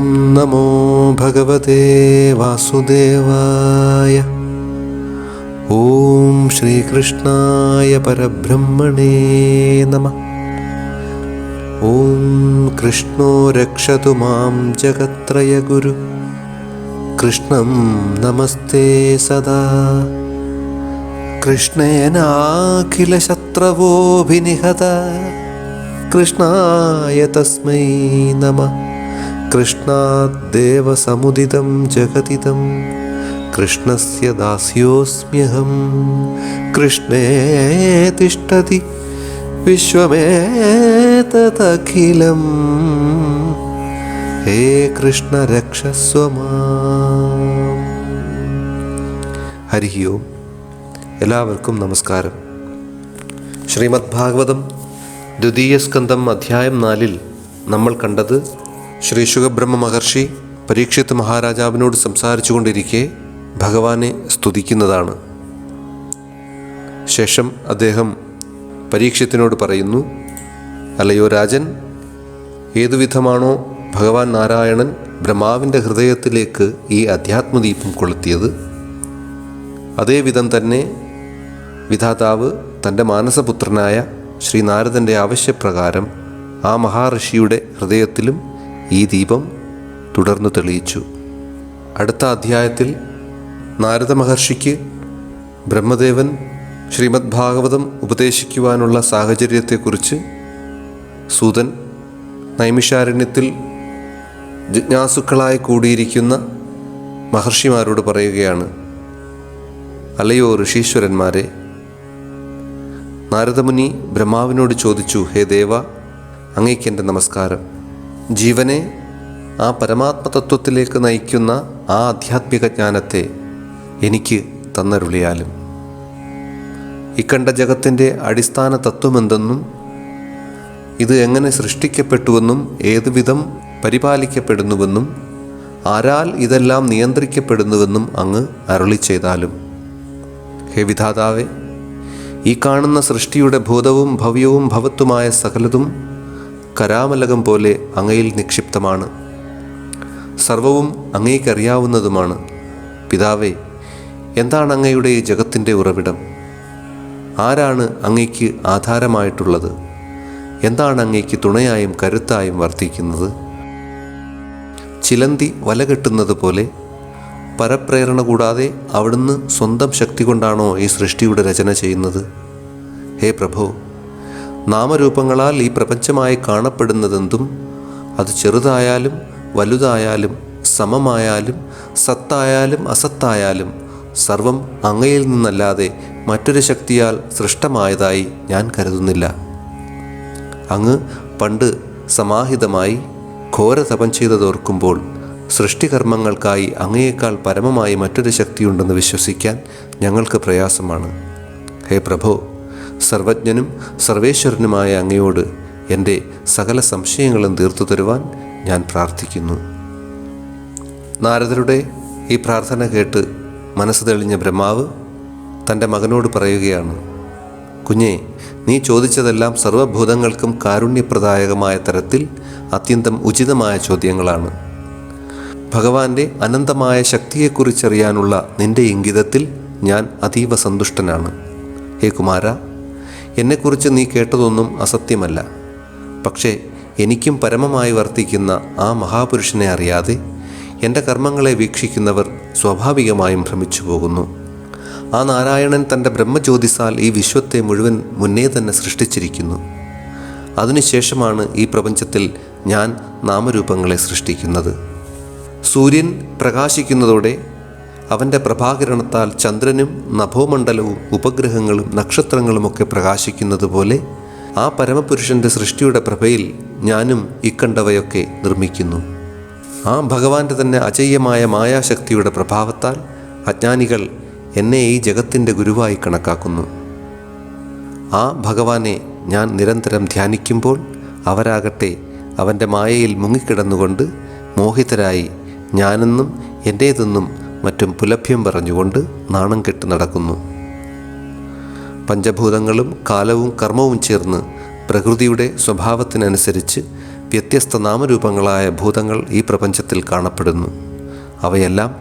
ഓം നമോ ഭഗവതേ വാസുദേവായ ഓം ശ്രീകൃഷ്ണായ പരബ്രഹ്മണേ നമ ഓം കൃഷ്ണോ രക്ഷതു മാം ജഗത്രയഗുരു കൃഷ്ണം നമസ്തേ സദാ കൃഷ്ണേനാഖിലശത്രവോഭിനിഹത കൃഷ്ണായ തസ്മൈ നമ കൃഷ്ണാദ്ദേവസമുദിതം ജഗതിതം. കൃഷ്ണസ്യ ദാസ്യോസ്മ്യഹം. കൃഷ്ണേ തിഷ്ടതി വിശ്വമേതഖിലം ഹേ കൃഷ്ണ രക്ഷസ്വ മാം. ഹരി എല്ലാവർക്കും നമസ്കാരം. ശ്രീമദ് ഭാഗവതം ദ്വിതീയ സ്കന്ധം അധ്യായം നാലിൽ നമ്മൾ കണ്ടത് ശ്രീ ശുഖബ്രഹ്മ മഹർഷി പരീക്ഷിത് മഹാരാജാവിനോട് സംസാരിച്ചു കൊണ്ടിരിക്കെ ഭഗവാനെ സ്തുതിക്കുന്നതാണ്. ശേഷം അദ്ദേഹം പരീക്ഷത്തിനോട് പറയുന്നു അല്ലയോ രാജൻ ഏതുവിധമാണോ ഭഗവാൻ നാരായണൻ ബ്രഹ്മാവിന്റെ ഹൃദയത്തിലേക്ക് ഈ അധ്യാത്മദീപം കൊളുത്തിയത്? അതേവിധം തന്നെ വിധാതാവ് തന്റെ മാനസപുത്രനായ ശ്രീ നാരദന്റെ ആവശ്യപ്രകാരം ആ മഹാഋഷിയുടെ ഹൃദയത്തിലും ഈ ദീപം തുടർന്ന് തെളിയിച്ചു. അടുത്ത അധ്യായത്തിൽ നാരദ മഹർഷിക്ക് ബ്രഹ്മദേവൻ ശ്രീമദ് ഭാഗവതം ഉപദേശിക്കുവാനുള്ള സാഹചര്യത്തെക്കുറിച്ച് സൂതൻ നൈമിഷാരണ്യത്തിൽ ജിജ്ഞാസുക്കളായി കൂടിയിരിക്കുന്ന മഹർഷിമാരോട് പറയുകയാണ് അല്ലയോ ഋഷീശ്വരന്മാരെ നാരദമുനി ബ്രഹ്മാവിനോട് ചോദിച്ചു ഹേ ദേവ അങ്ങേക്കെന്റെ നമസ്കാരം. ജീവനെ ആ പരമാത്മതത്വത്തിലേക്ക് നയിക്കുന്ന ആ ആധ്യാത്മിക ജ്ഞാനത്തെ എനിക്ക് തന്നരുളിയാലും. ഇക്കണ്ട ജഗത്തിന്റെ അടിസ്ഥാന തത്വമെന്തെന്നും ഇത് എങ്ങനെ സൃഷ്ടിക്കപ്പെട്ടുവെന്നും ഏതുവിധം പരിപാലിക്കപ്പെടുന്നുവെന്നും ആരാൽ ഇതെല്ലാം നിയന്ത്രിക്കപ്പെടുന്നുവെന്നും അങ്ങ് അരുളി ചെയ്താലും. ഹേ വിധാതാവേ ഈ കാണുന്ന സൃഷ്ടിയുടെ ഭൂതവും ഭവ്യവും ഭവത്തുമായ സകലതും കരാമലകം പോലെ അങ്ങയിൽ നിക്ഷിപ്തമാണ്. സർവവും അങ്ങേക്കറിയാവുന്നതുമാണ്. പിതാവേ എന്താണ് അങ്ങയുടെ ഈ ജഗത്തിന്റെ ഉറവിടം? ആരാണ് അങ്ങയ്ക്ക് ആധാരമായിട്ടുള്ളത്? എന്താണ് അങ്ങയ്ക്ക് തുണയായും കരുത്തായും വർദ്ധിക്കുന്നത് ചിലന്തി വല കെട്ടുന്നത് പോലെ പരപ്രേരണ കൂടാതെ അവിടുന്ന് സ്വന്തം ശക്തി കൊണ്ടാണോ ഈ സൃഷ്ടിയുടെ രചന ചെയ്യുന്നത്? ഹേ പ്രഭോ നാമരൂപങ്ങളാൽ ഈ പ്രപഞ്ചമായി കാണപ്പെടുന്നതെന്തും? അത് ചെറുതായാലും വലുതായാലും സമമായാലും സത്തായാലും അസത്തായാലും സർവം അങ്ങയിൽ നിന്നല്ലാതെ മറ്റൊരു ശക്തിയാൽ സൃഷ്ടമായതായി ഞാൻ കരുതുന്നില്ല. അങ്ങ് പണ്ട് സമാഹിതമായി ഘോരതപം ചെയ്തതോർക്കുമ്പോൾ സൃഷ്ടികർമ്മങ്ങൾക്കായി അങ്ങയേക്കാൾ പരമമായി മറ്റൊരു ശക്തിയുണ്ടെന്ന് വിശ്വസിക്കാൻ ഞങ്ങൾക്ക് പ്രയാസമാണ്. ഹേ പ്രഭോ സർവജ്ഞനും സർവേശ്വരനുമായ അങ്ങയോട് എന്റെ സകല സംശയങ്ങളും തീർത്തു തരുവാൻ ഞാൻ പ്രാർത്ഥിക്കുന്നു. നാരദരുടെ ഈ പ്രാർത്ഥന കേട്ട് മനസ്സ് തെളിഞ്ഞ ബ്രഹ്മാവ് തന്റെ മകനോട് പറയുകയാണ് കുഞ്ഞേ നീ ചോദിച്ചതെല്ലാം സർവഭൂതങ്ങൾക്കും കാരുണ്യപ്രദായകമായ തരത്തിൽ അത്യന്തം ഉചിതമായ ചോദ്യങ്ങളാണ്. ഭഗവാന്റെ അനന്തമായ ശക്തിയെക്കുറിച്ചറിയാനുള്ള നിന്റെ ഇംഗിതത്തിൽ ഞാൻ അതീവ സന്തുഷ്ടനാണ്. ഹേ കുമാര എന്നെക്കുറിച്ച് നീ കേട്ടതൊന്നും അസത്യമല്ല. പക്ഷേ എനിക്കും പരമമായി വർത്തിക്കുന്ന ആ മഹാപുരുഷനെ അറിയാതെ എന്റെ കർമ്മങ്ങളെ വീക്ഷിക്കുന്നവർ സ്വാഭാവികമായും ഭ്രമിച്ചു പോകുന്നു. ആ നാരായണൻ തന്റെ ബ്രഹ്മജ്യോതിസാൽ ഈ വിശ്വത്തെ മുഴുവൻ മുന്നേ തന്നെ സൃഷ്ടിച്ചിരിക്കുന്നു. അതിനുശേഷമാണ് ഈ പ്രപഞ്ചത്തിൽ ഞാൻ നാമരൂപങ്ങളെ സൃഷ്ടിക്കുന്നത്. സൂര്യൻ പ്രകാശിക്കുന്നതോടെ അവന്റെ പ്രഭാകരണത്താൽ ചന്ദ്രനും നഭോമണ്ഡലവും ഉപഗ്രഹങ്ങളും നക്ഷത്രങ്ങളുമൊക്കെ പ്രകാശിക്കുന്നത് പോലെ ആ പരമപുരുഷന്റെ സൃഷ്ടിയുടെ പ്രഭയിൽ ഞാനും ഇക്കണ്ടവയൊക്കെ നിർമ്മിക്കുന്നു. ആ ഭഗവാന്റെ തന്നെ അജയ്യമായ മായാശക്തിയുടെ പ്രഭാവത്താൽ അജ്ഞാനികൾ എന്നെ ഈ ജഗത്തിന്റെ ഗുരുവായി കണക്കാക്കുന്നു. ആ ഭഗവാനെ ഞാൻ നിരന്തരം ധ്യാനിക്കുമ്പോൾ അവരാകട്ടെ അവന്റെ മായയിൽ മുങ്ങിക്കിടന്നുകൊണ്ട് മോഹിതരായി ഞാനെന്നും എന്റേതെന്നും മറ്റും പുലഭ്യം പറഞ്ഞുകൊണ്ട് നാണം കെട്ട് നടക്കുന്നു. പഞ്ചഭൂതങ്ങളും കാലവും കർമ്മവും ചേർന്ന് പ്രകൃതിയുടെ സ്വഭാവത്തിനനുസരിച്ച് വ്യത്യസ്ത നാമരൂപങ്ങളായ ഭൂതങ്ങൾ ഈ പ്രപഞ്ചത്തിൽ കാണപ്പെടുന്നു. അവയെല്ലാം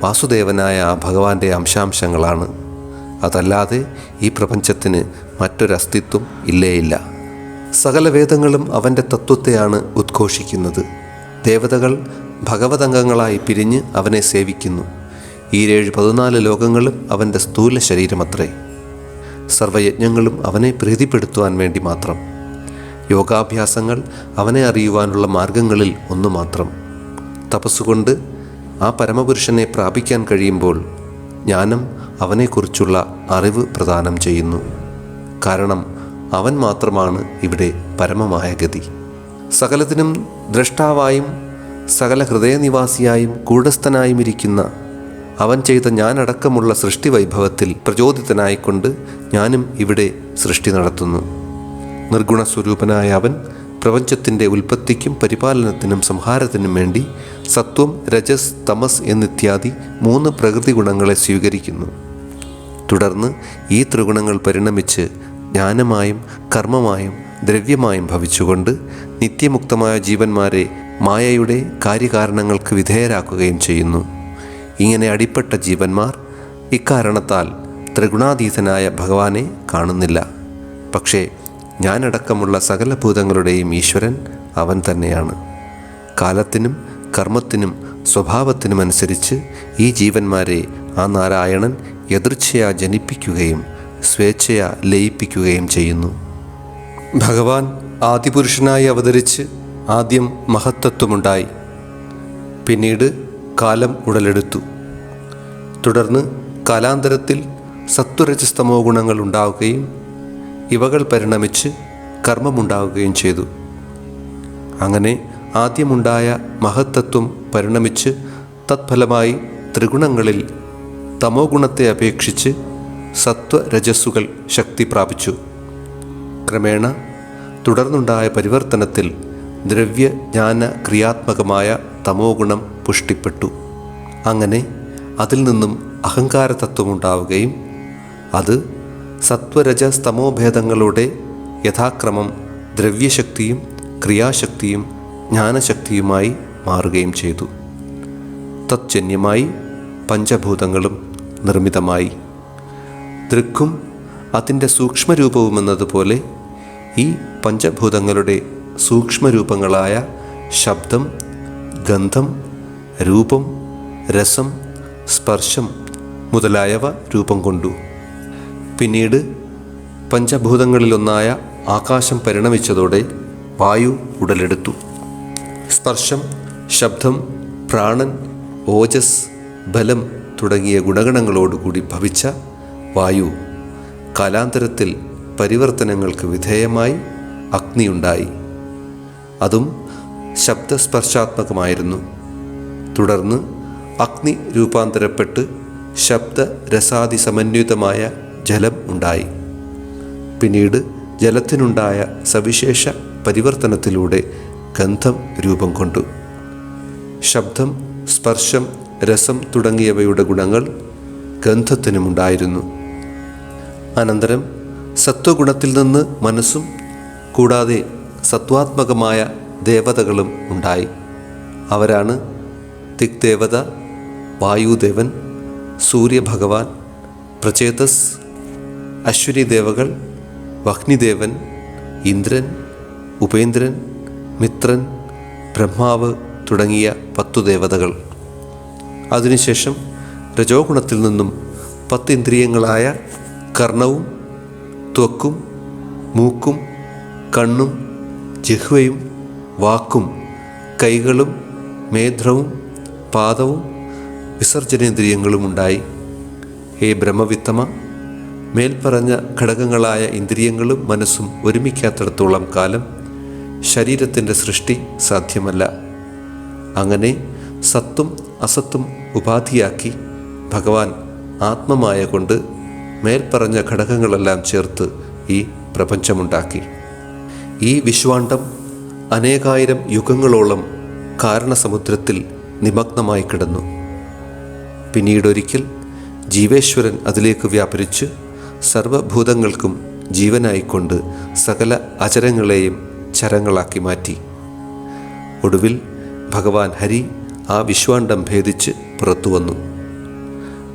വാസുദേവനായ ആ ഭഗവാന്റെ അംശാംശങ്ങളാണ്. അതല്ലാതെ ഈ പ്രപഞ്ചത്തിന് മറ്റൊരസ്തിത്വം ഇല്ലേയില്ല. സകല വേദങ്ങളും അവന്റെ തത്വത്തെയാണ് ഉദ്ഘോഷിക്കുന്നത്. ദേവതകൾ ഭഗവതംഗങ്ങളായി പിരിഞ്ഞ് അവനെ സേവിക്കുന്നു. ഈരേഴ് പതിനാല് ലോകങ്ങളും അവന്റെ സ്ഥൂല ശരീരമത്രേ. സർവയജ്ഞങ്ങളും അവനെ പ്രീതിപ്പെടുത്തുവാൻ വേണ്ടി മാത്രം. യോഗാഭ്യാസങ്ങൾ അവനെ അറിയുവാനുള്ള മാർഗങ്ങളിൽ ഒന്നു മാത്രം. തപസ്സുകൊണ്ട് ആ പരമപുരുഷനെ പ്രാപിക്കാൻ കഴിയുമ്പോൾ ജ്ഞാനം അവനെക്കുറിച്ചുള്ള അറിവ് പ്രദാനം ചെയ്യുന്നു. കാരണം അവൻ മാത്രമാണ് ഇവിടെ പരമമായ ഗതി. സകലത്തിനും ദ്രഷ്ടാവായും സകല ഹൃദയനിവാസിയായും കൂടസ്ഥനായും ഇരിക്കുന്ന അവൻ ചെയ്ത ഞാനടക്കമുള്ള സൃഷ്ടി വൈഭവത്തിൽ പ്രചോദിതനായിക്കൊണ്ട് ഞാനും ഇവിടെ സൃഷ്ടി നടത്തുന്നു. നിർഗുണ സ്വരൂപനായ അവൻ പ്രപഞ്ചത്തിന്റെ ഉൽപ്പത്തിക്കും പരിപാലനത്തിനും സംഹാരത്തിനും വേണ്ടി സത്വം രജസ് തമസ് എന്നിത്യാദി മൂന്ന് പ്രകൃതി ഗുണങ്ങളെ സ്വീകരിക്കുന്നു. തുടർന്ന് ഈ ത്രിഗുണങ്ങൾ പരിണമിച്ച് ജ്ഞാനമായും കർമ്മമായും ദ്രവ്യമായും ഭവിച്ചുകൊണ്ട് നിത്യമുക്തമായ ജീവന്മാരെ മായയുടെ കാര്യകാരണങ്ങൾക്ക് വിധേയരാക്കുകയും ചെയ്യുന്നു. ഇങ്ങനെ അടിപ്പെട്ട ജീവന്മാർ ഇക്കാരണത്താൽ ത്രിഗുണാതീതനായ ഭഗവാനെ കാണുന്നില്ല. പക്ഷേ ഞാനടക്കമുള്ള സകല ഭൂതങ്ങളുടെയും ഈശ്വരൻ അവൻ തന്നെയാണ്. കാലത്തിനും കർമ്മത്തിനും സ്വഭാവത്തിനുമനുസരിച്ച് ഈ ജീവന്മാരെ ആ നാരായണൻ എതിർച്ചയാ ജനിപ്പിക്കുകയും സ്വേച്ഛയാ ലയിപ്പിക്കുകയും ചെയ്യുന്നു. ഭഗവാൻ ആദിപുരുഷനായി അവതരിച്ച് ആദ്യം മഹത്തത്വമുണ്ടായി പിന്നീട് കാലം ഉടലെടുത്തു. തുടർന്ന് കാലാന്തരത്തിൽ സത്വരജസ്തമോ ഗുണങ്ങൾ ഉണ്ടാവുകയും ഇവകൾ പരിണമിച്ച് കർമ്മമുണ്ടാവുകയും ചെയ്തു. അങ്ങനെ ആദ്യമുണ്ടായ മഹത്തത്വം പരിണമിച്ച് തത്ഫലമായി ത്രിഗുണങ്ങളിൽ തമോ ഗുണത്തെ അപേക്ഷിച്ച് സത്വരജസ്സുകൾ ശക്തി പ്രാപിച്ചു. ക്രമേണ തുടർന്നുണ്ടായ പരിവർത്തനത്തിൽ ദ്രവ്യ ജ്ഞാന ക്രിയാത്മകമായ തമോ ഗുണം പുഷ്ടിപ്പെട്ടു. അങ്ങനെ അതിൽ നിന്നും അഹങ്കാര അഹങ്കാരതത്വമുണ്ടാവുകയും അത് സത്വരജസ്തമോഭേദങ്ങളുടെ യഥാക്രമം ദ്രവ്യശക്തിയും ക്രിയാശക്തിയും ജ്ഞാനശക്തിയുമായി മാറുകയും ചെയ്തു. തത്ജന്യമായി പഞ്ചഭൂതങ്ങളും നിർമ്മിതമായി. ദൃക്കും അതിന്റെ സൂക്ഷ്മരൂപവുമെന്നതുപോലെ ഈ പഞ്ചഭൂതങ്ങളുടെ സൂക്ഷ്മരൂപങ്ങളായ ശബ്ദം ഗന്ധം രൂപം രസം സ്പർശം മുതലായവ രൂപം കൊണ്ടു. പിന്നീട് പഞ്ചഭൂതങ്ങളിലൊന്നായ ആകാശം പരിണമിച്ചതോടെ വായു ഉടലെടുത്തു. സ്പർശം ശബ്ദം പ്രാണൻ ഓജസ് ബലം തുടങ്ങിയ ഗുണഗണങ്ങളോടുകൂടി ഭവിച്ച വായു കാലാന്തരത്തിൽ പരിവർത്തനങ്ങൾക്ക് വിധേയമായി അഗ്നിയുണ്ടായി. അതും ശബ്ദസ്പർശാത്മകമായിരുന്നു. തുടർന്ന് അഗ്നി രൂപാന്തരപ്പെട്ട് ശബ്ദ രസാദി സമന്വിതമായ ജലം ഉണ്ടായി. പിന്നീട് ജലത്തിനുണ്ടായ സവിശേഷ പരിവർത്തനത്തിലൂടെ ഗന്ധം രൂപം കൊണ്ടു. ശബ്ദം സ്പർശം രസം തുടങ്ങിയവയുടെ ഗുണങ്ങൾ ഗന്ധത്തിനുമുണ്ടായിരുന്നു. അനന്തരം സത്വഗുണത്തിൽ നിന്ന് മനസ്സും കൂടാതെ സത്വാത്മകമായ ദേവതകളും ഉണ്ടായി. അവരാണ് ദിഗ്ദേവത വായുദേവൻ സൂര്യഭഗവാൻ പ്രചേതസ് അശ്വിനി ദേവകൾ വഹ്നിദേവൻ ഇന്ദ്രൻ ഉപേന്ദ്രൻ മിത്രൻ ബ്രഹ്മാവ് തുടങ്ങിയ പത്തു ദേവതകൾ. അതിനുശേഷം രജോഗുണത്തിൽ നിന്നും പത്ത് ഇന്ദ്രിയങ്ങളായ കർണവും ത്വക്കും മൂക്കും കണ്ണും ജിഹ്വയും വാക്കും കൈകളും മേധ്രവും പാദവും വിസർജനേന്ദ്രിയങ്ങളും ഉണ്ടായി ഹേ ബ്രഹ്മവിത്തമ മേൽപ്പറഞ്ഞ ഘടകങ്ങളായ ഇന്ദ്രിയങ്ങളും മനസ്സും ഒരുമിക്കാത്തിടത്തോളം കാലം ശരീരത്തിന്റെ സൃഷ്ടി സാധ്യമല്ല. അങ്ങനെ സത്തും അസത്തും ഉപാധിയാക്കി ഭഗവാൻ ആത്മമായ കൊണ്ട് മേൽപ്പറഞ്ഞ ഘടകങ്ങളെല്ലാം ചേർത്ത് ഈ പ്രപഞ്ചമുണ്ടാക്കി. ഈ വിശ്വാണ്ടം അനേകായിരം യുഗങ്ങളോളം കാരണസമുദ്രത്തിൽ നിമഗ്നമായി കിടന്നു. പിന്നീടൊരിക്കൽ ജീവേശ്വരൻ അതിലേക്ക് വ്യാപരിച്ച് സർവഭൂതങ്ങൾക്കും ജീവനായിക്കൊണ്ട് സകല അചരങ്ങളെയും ചരങ്ങളാക്കി മാറ്റി. ഒടുവിൽ ഭഗവാൻ ഹരി ആ വിശ്വാണ്ടം ഭേദിച്ച് പുറത്തു വന്നു.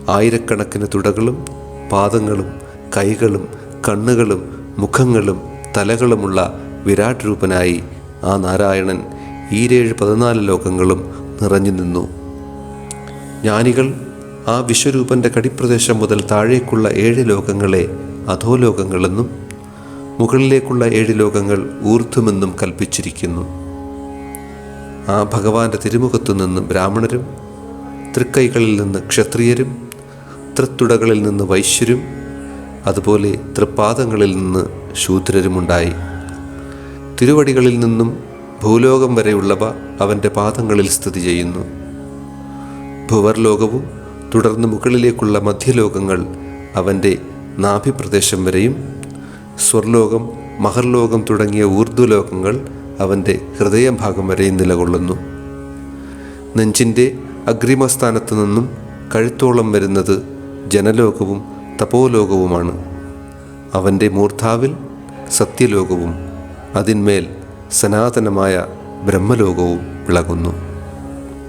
ആയിരക്കണക്കിന് തുടകളും പാദങ്ങളും കൈകളും കണ്ണുകളും മുഖങ്ങളും തലകളുമുള്ള വിരാട് രൂപനായി ആ നാരായണൻ ഈരേഴ് പതിനാല് ലോകങ്ങളും നിറഞ്ഞു നിന്നു. ജ്ഞാനികൾ ആ വിശ്വരൂപന്റെ കടിപ്രദേശം മുതൽ താഴേക്കുള്ള ഏഴ് ലോകങ്ങളെ അധോലോകങ്ങളെന്നും മുകളിലേക്കുള്ള ഏഴ് ലോകങ്ങൾ ഊർധ്വമെന്നും കൽപ്പിച്ചിരിക്കുന്നു. ആ ഭഗവാന്റെ തിരുമുഖത്തു നിന്ന് ബ്രാഹ്മണരും തൃക്കൈകളിൽ നിന്ന് ക്ഷത്രിയരും തൃത്തുടകളിൽ നിന്ന് വൈശ്യരും അതുപോലെ തൃപ്പാദങ്ങളിൽ നിന്ന് ശൂദ്രരുമുണ്ടായി. തിരുവടികളിൽ നിന്നും ഭൂലോകം വരെയുള്ളവ അവന്റെ പാദങ്ങളിൽ സ്ഥിതി ചെയ്യുന്നു. ഭുവർലോകവും തുടർന്ന് മുകളിലേക്കുള്ള മധ്യലോകങ്ങൾ അവന്റെ നാഭിപ്രദേശം വരെയും സ്വർലോകം മഹർലോകം തുടങ്ങിയ ഊർധ്വലോകങ്ങൾ അവന്റെ ഹൃദയഭാഗം വരെയും നിലകൊള്ളുന്നു. നെഞ്ചിന്റെ അഗ്രിമസ്ഥാനത്തു നിന്നും കഴുത്തോളം വരുന്നത് ജനലോകവും തപോലോകവുമാണ്. അവന്റെ മൂർധാവിൽ സത്യലോകവും അതിന്മേൽ സനാതനമായ ബ്രഹ്മലോകവും വിളകുന്നു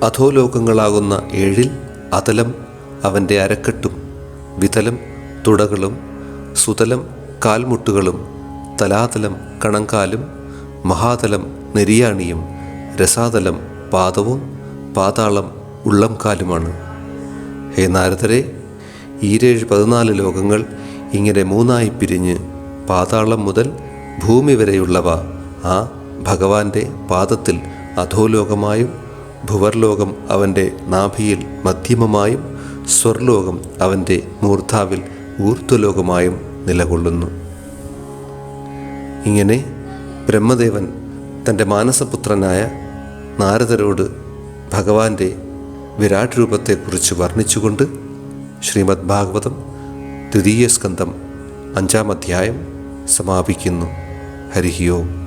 അധോലോകങ്ങളാകുന്ന ഏഴിൽ അതലം അവന്റെ അരക്കെട്ടും വിതലം തുടകളും സുതലം കാൽമുട്ടുകളും തലാതലം കണങ്കാലും മഹാതലം നെരിയാണിയും രസാതലം പാദവും പാതാളം ഉള്ളംകാലുമാണ്. ഹേ നാരദരെ ഈരേഴ് പതിനാല് ലോകങ്ങൾ ഇങ്ങനെ മൂന്നായി പിരിഞ്ഞ് പാതാളം മുതൽ ഭൂമി വരെയുള്ളവ ആ ഭഗവാന്റെ പാദത്തിൽ അധോലോകമായും ഭുവർലോകം അവന്റെ നാഭിയിൽ മധ്യമമായും സ്വർലോകം അവന്റെ മൂർധാവിൽ ഊർധ്വലോകമായും നിലകൊള്ളുന്നു. ഇങ്ങനെ ബ്രഹ്മദേവൻ തന്റെ മാനസപുത്രനായ നാരദരോട് ഭഗവാന്റെ വിരാട് രൂപത്തെക്കുറിച്ച് വർണിച്ചുകൊണ്ട് ശ്രീമദ് ഭാഗവതം ദ്വിതീയ സ്കന്ധം അഞ്ചാം അധ്യായം സമാപിക്കുന്നു. ഹരിഹിയോം